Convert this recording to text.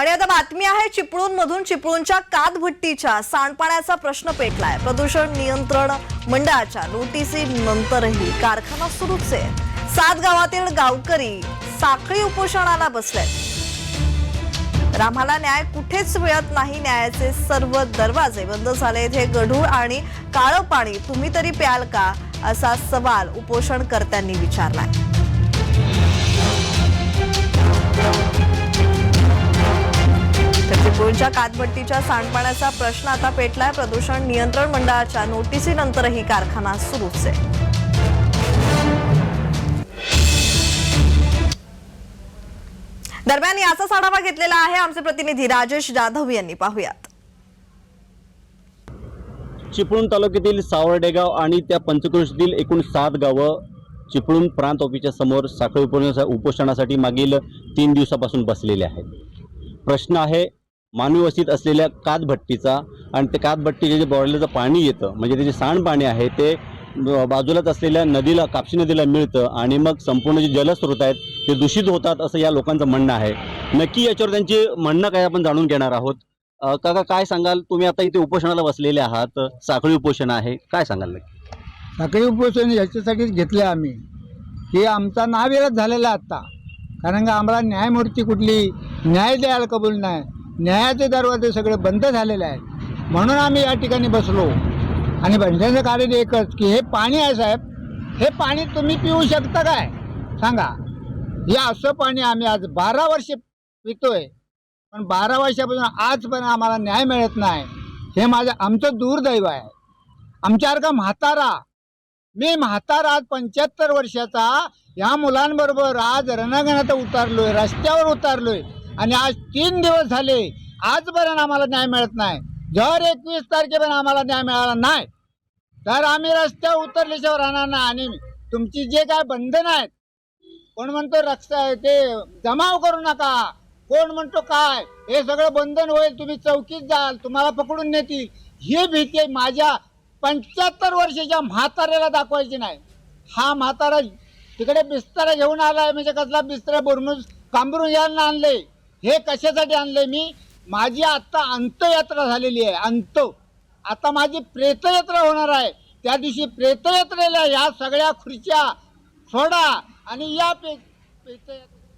आणि आता बातमी आहे चिपळूण मधून चिपळूणच्या कातभट्टीच्या सांडपाण्याचा प्रश्न पेटलाय. प्रदूषण नियंत्रण मंडळाच्या नोटीसी नंतरही कारखाना सुरूच आहे. सात गावातील गावकरी साखळी उपोषणाला बसले तर आम्हाला न्याय कुठेच मिळत नाही न्यायाचे सर्व दरवाजे बंद झाले हे गढूळ आणि काळं पाणी तुम्ही तरी प्याल का? असा सवाल उपोषणकर्त्यांनी विचारलाय. तर चिपळूणच्या कातभट्टीच्या सांडपाण्याचा प्रश्न आता पेटलाय. प्रदूषण नियंत्रण मंडळाच्या नोटिसीनंतरही कारखाना सुरूच. आहे दरम्यान याचाच आढावा घेतलेला आहे आमचे प्रतिनिधी राजेश जाधव यांनी. पाहुयात. चिपळूण तालुक्यातील सावरडेगाव आणि त्या पंचक्रोशीतील एकूण सात गावं चिपळूण प्रांत ऑफिसच्या समोर साखळी उपोषणासाठी मागील तीन दिवसापासून बसलेले आहेत. प्रश्न आहे मानवी वस्तीत असलेल्या कातभट्टीचा आणि ते कातभट्टीचे जे बॉयलरचं पाणी येतं म्हणजे ते जे सांडपाणी आहे ते बाजूलाच असलेल्या नदीला कापशी नदीला मिळतं आणि मग संपूर्ण जे जलस्रोत आहेत ते दूषित होतात असं या लोकांचं म्हणणं आहे. नक्की याच्यावर त्यांची म्हणणं काय आपण जाणून घेणार आहोत? काका काय सांगाल? तुम्ही आता इथे उपोषणाला बसलेले आहात साखळी उपोषण आहे काय सांगाल नक्की? साखळी उपोषण याच्यासाठीच घेतलं आम्ही. की आमचा नाविलाज झालेला आहे आत्ता कारण का आम्हाला न्यायमूर्ती कुठली? न्याय द्यायला कबूल नाही. न्यायाचे दरवाजे सगळे बंद झालेले आहेत. म्हणून आम्ही या ठिकाणी बसलो. आणि बंधाचं कारण एकच की हे पाणी आहे साहेब हे पाणी तुम्ही पिऊ शकता काय? सांगा. हे असं पाणी आम्ही आज बारा वर्षे पितोय. पण बारा वर्षापासून आजपर्यंत आम्हाला न्याय मिळत नाही. हे माझं आमचं दुर्दैव आहे. आमच्यासारखा म्हातारा मी म्हातारा आज पंच्याहत्तर वर्षाचा या मुलांबरोबर आज रणांगणात उतारलोय रस्त्यावर उतारलोय. आणि आज तीन दिवस झाले आजपर्यंत आम्हाला न्याय मिळत नाही. जर एकवीस तारखेपर्यंत आम्हाला न्याय मिळाला नाही. तर आम्ही रस्त्यावर उतरल्याशिवाय राहणार नाही. आणि तुमची जे काय बंधन आहेत कोण म्हणतो रक्षा ते जमाव करू नका. कोण म्हणतो काय हे सगळं बंधन होईल तुम्ही चौकीत जाल तुम्हाला पकडून नेतील. ही भीती माझ्या पंच्याहत्तर वर्षाच्या म्हाताऱ्याला दाखवायची नाही. हा म्हातारा तिकडे बिस्तारा घेऊन आलाय म्हणजे कसला बिस्तारा बुरमुज कांबरून यायला आणले. हे कशासाठी आणलंय मी? माझी आत्ता अंतयात्रा झालेली आहे अंत. आता माझी प्रेतयात्रा होणार आहे. त्या दिवशी प्रेतयात्रेला या सगळ्या खुर्च्या सोडा आणि या पे प्रेतयात्रा